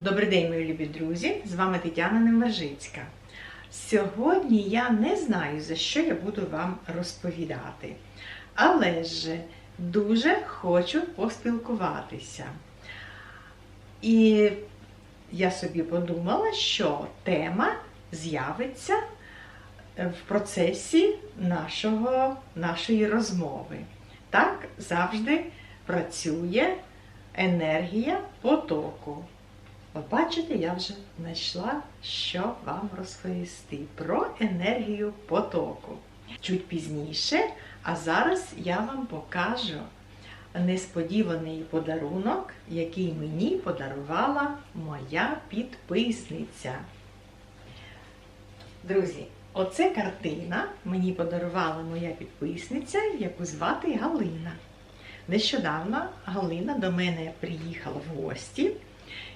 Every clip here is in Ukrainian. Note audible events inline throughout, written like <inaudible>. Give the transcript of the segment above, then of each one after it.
Добрий день, мої любі друзі! З вами Тетяна Немержицька. Сьогодні я не знаю, за що я буду вам розповідати, але ж дуже хочу поспілкуватися. І я собі подумала, що тема з'явиться в процесі нашого, нашої розмови. Так завжди працює енергія потоку. От бачите, я вже знайшла, що вам розповісти про енергію потоку. Чуть пізніше, а зараз я вам покажу несподіваний подарунок, який мені подарувала моя підписниця. Друзі, оце картина мені подарувала моя підписниця, яку звати Галина. Нещодавно Галина до мене приїхала в гості.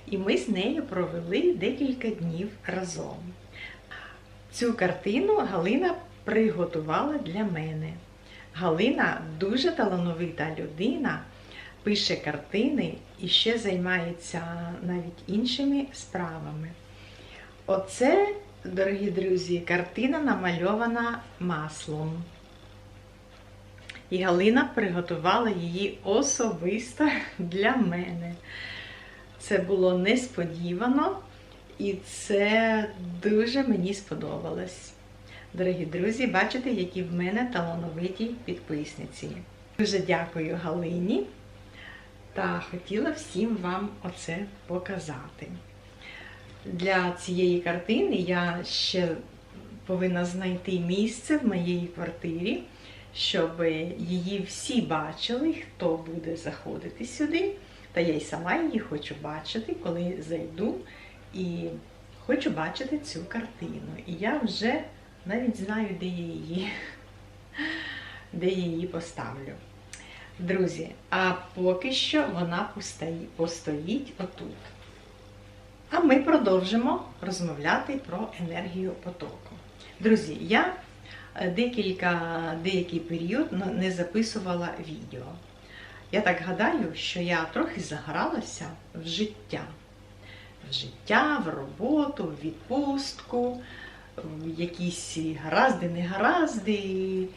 І ми з нею провели декілька днів разом. Цю картину Галина приготувала для мене. Галина дуже талановита людина, пише картини і ще займається навіть іншими справами. Оце, дорогі друзі, картина намальована маслом. І Галина приготувала її особисто <laughs> для мене. Це було несподівано, і це дуже мені сподобалось. Дорогі друзі, бачите, які в мене талановиті підписниці. Дуже дякую Галині та хотіла всім вам оце показати. Для цієї картини я ще повинна знайти місце в моїй квартирі, щоб її всі бачили, хто буде заходити сюди. Та я й сама її хочу бачити, коли зайду і хочу бачити цю картину. І я вже навіть знаю, де я її, де я її поставлю. Друзі, а поки що вона постоїть отут. А ми продовжимо розмовляти про енергію потоку. Друзі, я декілька, деякий період не записувала відео. Я так гадаю, що я трохи загралася в життя. В життя, в роботу, в відпустку, в якісь гаразди, негаразди,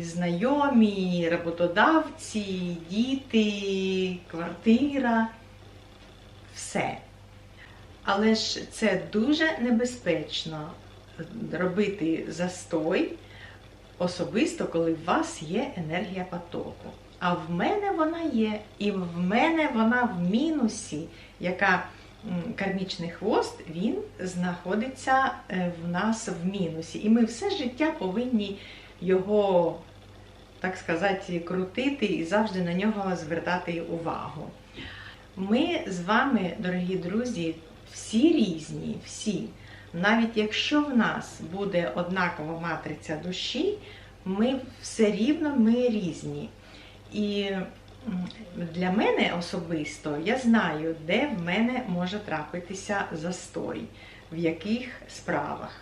знайомі, роботодавці, діти, квартира, все. Але ж це дуже небезпечно робити застой, особисто, коли у вас є енергія потоку. А в мене вона є, і в мене вона в мінусі, яка кармічний хвост, він знаходиться в нас в мінусі. І ми все життя повинні його, так сказати, крутити і завжди на нього звертати увагу. Ми з вами, дорогі друзі, всі різні, всі. Навіть якщо в нас буде однакова матриця душі, ми все рівно ми різні. І для мене особисто я знаю, де в мене може трапитися застой, в яких справах.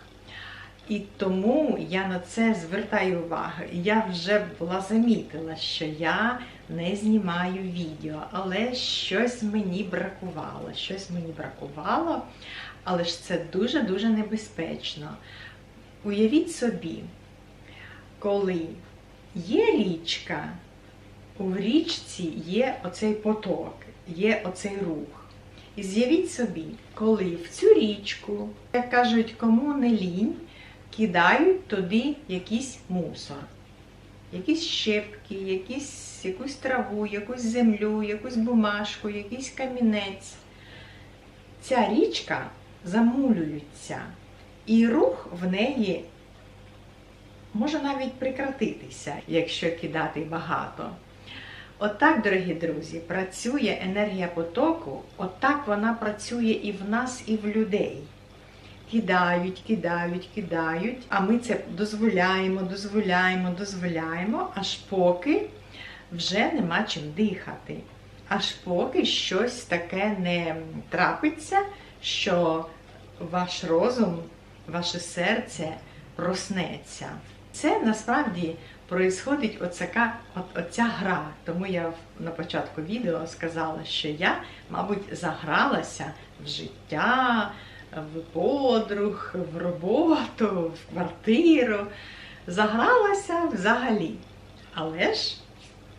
І тому я на це звертаю увагу. Я вже була замітила, що я не знімаю відео, але щось мені бракувало. Щось мені бракувало, але ж це дуже-дуже небезпечно. Уявіть собі, коли є річка, у річці є оцей поток, є оцей рух. І з'явіть собі, коли в цю річку, як кажуть, кому не лінь, кидають туди якийсь мусор, якісь щепки, якісь, якусь траву, якусь землю, якусь бумажку, якийсь камінець. Ця річка замулюється, і рух в неї може навіть прекратитися, якщо кидати багато. Отак, дорогі друзі, працює енергія потоку, отак вона працює і в нас, і в людей. Кидають, кидають, кидають, а ми це дозволяємо, дозволяємо, дозволяємо, аж поки вже нема чим дихати. Аж поки щось таке не трапиться, що ваш розум, ваше серце проснеться. Це насправді проїсходить оцяка, от, оця гра. Тому я на початку відео сказала, що я, мабуть, загралася в життя, в подруг, в роботу, в квартиру. Загралася взагалі. Але ж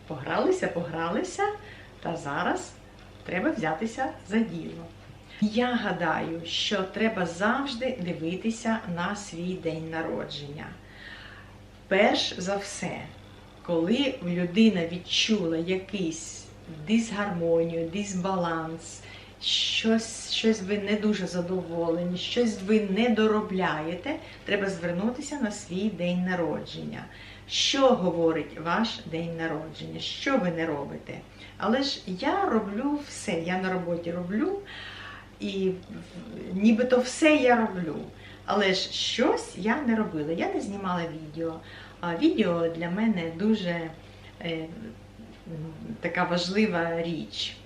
погралися, погралися, та зараз треба взятися за діло. Я гадаю, що треба завжди дивитися на свій день народження. Перш за все, коли людина відчула якийсь дисгармонію, дисбаланс, щось, щось ви не дуже задоволені, щось ви не доробляєте, треба звернутися на свій день народження. Що говорить ваш день народження? Що ви не робите? Але ж я роблю все, я на роботі роблю, і нібито все я роблю. Але ж щось я не робила. Я не знімала відео. А відео для мене дуже е, така важлива річ.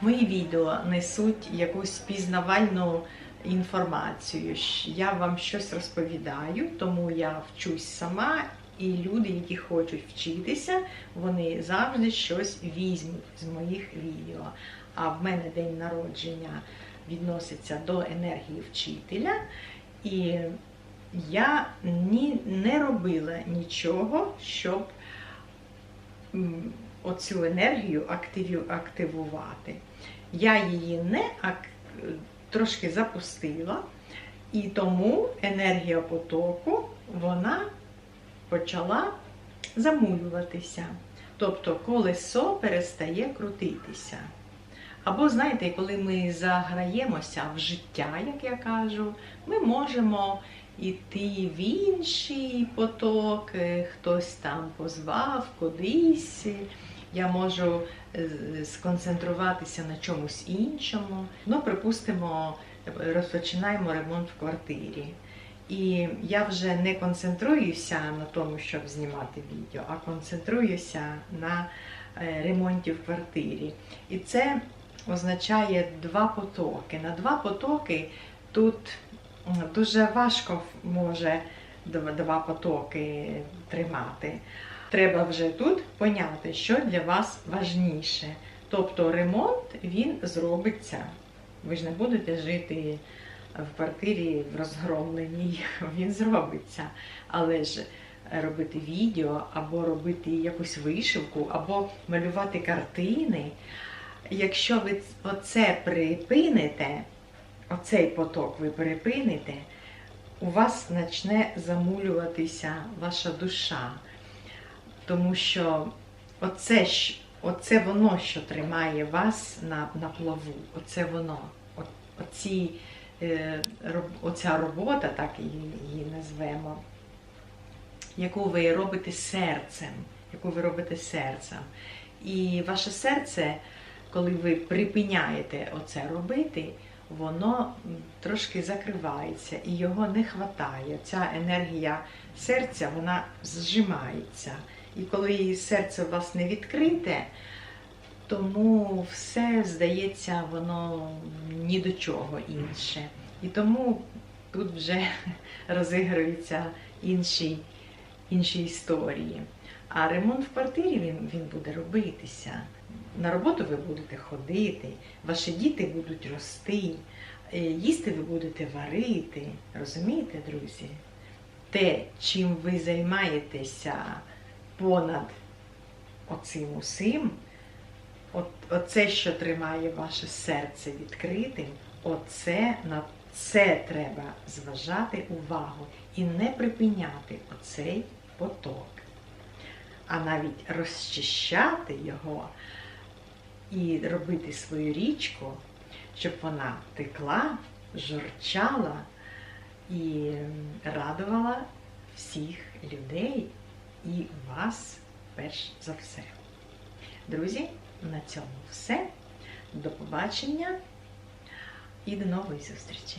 Мої відео несуть якусь пізнавальну інформацію. Я вам щось розповідаю, тому я вчусь сама, і люди, які хочуть вчитися, вони завжди щось візьмуть з моїх відео. А в мене день народження відноситься до енергії вчителя. І я ні, не робила нічого, щоб оцю енергію активувати. Я її не трошки запустила, і тому енергія потоку вона почала замулюватися. Тобто колесо перестає крутитися. Або, знаєте, коли ми заграємося в життя, як я кажу, ми можемо йти в інший поток, е, хтось там позвав кудись. Я можу е, сконцентруватися на чомусь іншому. Ну, припустимо, розпочинаємо ремонт в квартирі. І я вже не концентруюся на тому, щоб знімати відео, а концентруюся на е, ремонті в квартирі. І це означає два потоки. На два потоки тут дуже важко може два потоки тримати. Треба вже тут поняти, що для вас важніше. Тобто ремонт він зробиться. Ви ж не будете жити в квартирі в розгромленій, <laughs> він зробиться. Але ж робити відео, або робити якусь вишивку, або малювати картини. Якщо ви оце припините, оцей поток ви припините, у вас почне замулюватися ваша душа. Тому що оце, оце воно, що тримає вас на, на плаву, оце воно. Оці, е, оця робота, так її, її назвемо, яку ви робите серцем, яку ви робите серцем. І ваше серце, коли ви припиняєте оце робити, воно трошки закривається і його не хватає. Ця енергія серця вона зжимається. І коли серце у вас не відкрите, тому все здається, воно ні до чого інше. І тому тут вже <laughs> розігруються інші, інші історії. А ремонт в квартирі він, він буде робитися. На роботу ви будете ходити, ваші діти будуть рости, е, їсти ви будете варити. Розумієте, друзі? Те, чим ви займаєтеся понад оцим усім, от, оце, що тримає ваше серце відкритим, оце на це треба зважати увагу і не припиняти оцей поток, а навіть розчищати його і робити свою річку, щоб вона текла, журчала і радувала всіх людей і вас перш за все. Друзі, на цьому все. До побачення і до нової зустрічі!